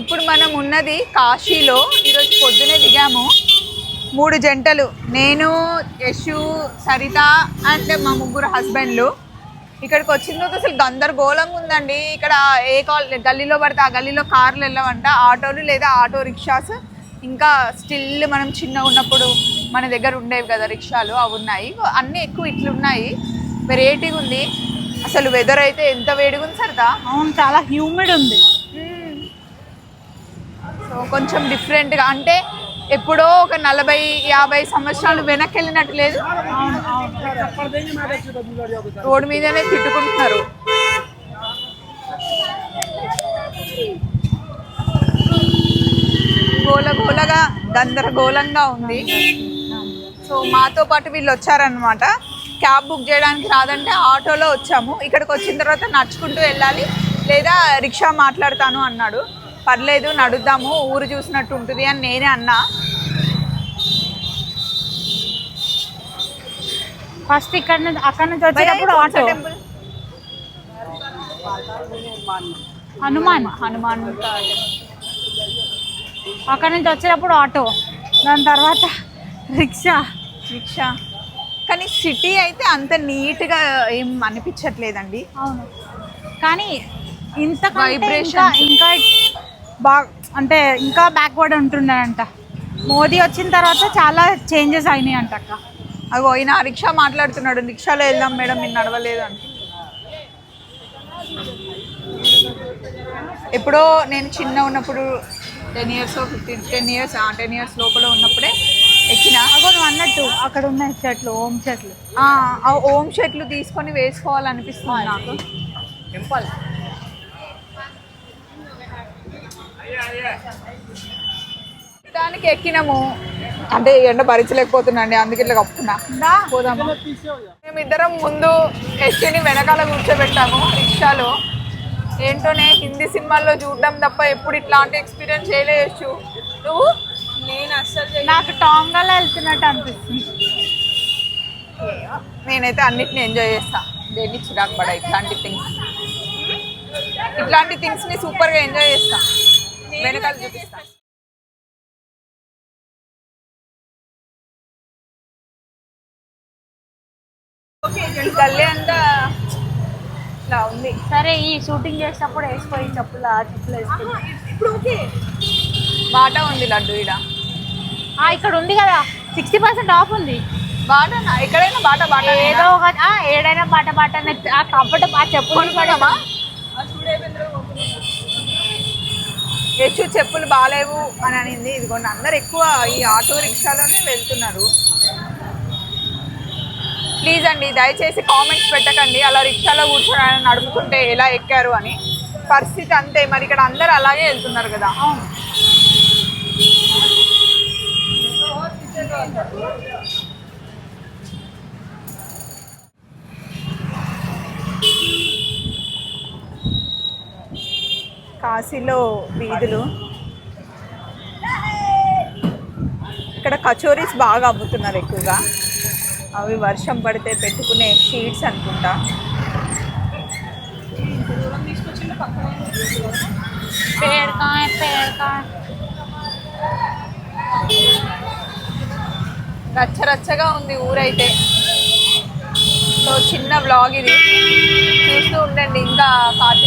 ఇప్పుడు మనం ఉన్నది కాశీలో ఈరోజు పొద్దునే దిగాము. మూడు జంటలు నేను యశు సరిత అండ్ మా ముగ్గురు హస్బెండ్లు. ఇక్కడికి వచ్చిన తర్వాత అసలు గందరగోళంగా ఉందండి. ఇక్కడ ఏ కాల్ గల్లీలో పడితే ఆ గల్లీలో కార్లు వెళ్ళవంట. ఆటోలు లేదా ఆటో రిక్షాస్ ఇంకా స్టిల్ మనం చిన్న ఉన్నప్పుడు మన దగ్గర ఉండేవి కదా రిక్షాలు అవి ఉన్నాయి. అన్నీ ఎక్కువ ఇట్లున్నాయి వెరైటీగా ఉంది. అసలు వెదర్ అయితే ఎంత వేడిగా ఉంది సరదా అవును చాలా హ్యూమిడ్ ఉంది. సో కొంచెం డిఫరెంట్గా అంటే ఎప్పుడో ఒక నలభై యాభై సంవత్సరాలు వెనక్కి వెళ్ళినట్టు లేదు. రోడ్డు మీదనే తిట్టుకుంటున్నారు. గోల గోలగా గందరగోళంగా ఉంది. సో మాతో పాటు వీళ్ళు వచ్చారనమాట క్యాబ్ బుక్ చేయడానికి రాదంటే ఆటోలో వచ్చాము. ఇక్కడికి వచ్చిన తర్వాత నడుచుకుంటూ వెళ్ళాలి. లేదా రిక్షా మాట్లాడతాను అన్నాడు. పర్లేదు నడుద్దాము ఊరు చూసినట్టు ఉంటుంది అని నేనే అన్నా. ఫస్ట్ ఇక్కడ నుంచి అక్కడ నుంచి వచ్చేటప్పుడు ఆటో. టెంపుల్. హనుమాన్ హనుమాన్. అక్కడ నుంచి వచ్చేటప్పుడు ఆటో. దాని తర్వాత రిక్షా. రిక్షా. కానీ సిటీ అయితే అంత నీట్గా ఏం అనిపించట్లేదండి. అవును. కానీ ఇంత Vibrations. ఇంకా బాగా అంటే ఇంకా బ్యాక్వర్డ్ ఉంటుండేనంట. మోదీ వచ్చిన తర్వాత చాలా చేంజెస్ అయినాయి అంట అక్క. అగో ఈయన రిక్షా మాట్లాడుతున్నాడు. రిక్షాలో వెళ్దాం మేడం మీరు నడవలేదు అని. ఎప్పుడో నేను చిన్న ఉన్నప్పుడు ten years fifteen ten years ten years లోపల ఉన్నప్పుడే ఎక్కిన. అగో నువ్వు అన్నట్టు అక్కడ ఉన్నాయి చెట్లు ఓం చెట్లు. ఆ, ఓం చెట్లు తీసుకొని వేసుకోవాలనిపిస్తుంది నాకు. దానికి ఎక్కినాము. అంటే ఎండ భరించలేకపోతున్నాండి అందుకే ఇట్లా కప్పుకున్నా పోదాము? మేమిద్దరం ముందు ఎస్టీని వెనకాల కూర్చోబెట్టాము రిక్షాలో. ఏంటోనే హిందీ సినిమాల్లో చూడడం తప్ప ఎప్పుడు ఇట్లాంటి ఎక్స్పీరియన్స్ చేయలేచ్చు నువ్వు? నేను అస్సలు నాకు టాంగాలో వెళ్తున్నట్టు అనిపిస్తుంది. నేనైతే అన్నిటిని ఎంజాయ్ చేస్తా. దేన్ని చిరాకు పడ ఇట్లాంటి థింగ్స్ ఇట్లాంటి థింగ్స్ని సూపర్గా ఎంజాయ్ చేస్తా. వెనకాల చూపిస్తా. ఈ గల్లీ అంతా ఇట్లా ఉంది. సరే ఈ షూటింగ్ చేసేటప్పుడు వేసుకోయి చెప్పులు ఆ చెప్పులు వేసుకుని ఇప్పుడు ఓకే. బాటా ఉంది లడ్డు ఈడ. ఆ, ఇక్కడ ఉంది కదా. సిక్స్టీ పర్సెంట్ ఆఫ్ ఉంది. బాటానా? ఎక్కడైనా బాటా బాటా ఏదో ఒక ఆ, ఏడైనా బాట బాట అనేది ఆ చెప్పులు కొనుక్కుందామా? యశు చెప్పులు బాగాలేవు అని అనింది. ఇదిగోండి అందరు ఎక్కువ ఈ ఆటో రిక్షాలోనే వెళ్తున్నారు. ప్లీజ్ అండి దయచేసి కామెంట్స్ పెట్టకండి. అలా రిక్షాలో కూర్చొని నడుపుతుంటే ఎలా ఎక్కారు అని. పరిస్థితి అంతే. మరి ఇక్కడ అందరు అలాగే వెళ్తున్నారు కదా. కాశీలో వీధులు. ఇక్కడ కచోరీస్ బాగా అమ్ముతున్నారు ఎక్కువగా. అవి వర్షం పడితే పెట్టుకునే షీట్స్ అనుకుంటా. పేడకాయ పేడకాయ రచ్చ రచ్చగా ఉంది ఊరైతే. సో చిన్న బ్లాగ్ ఇది. చూస్తూ ఉండండి ఇంకా కాశీ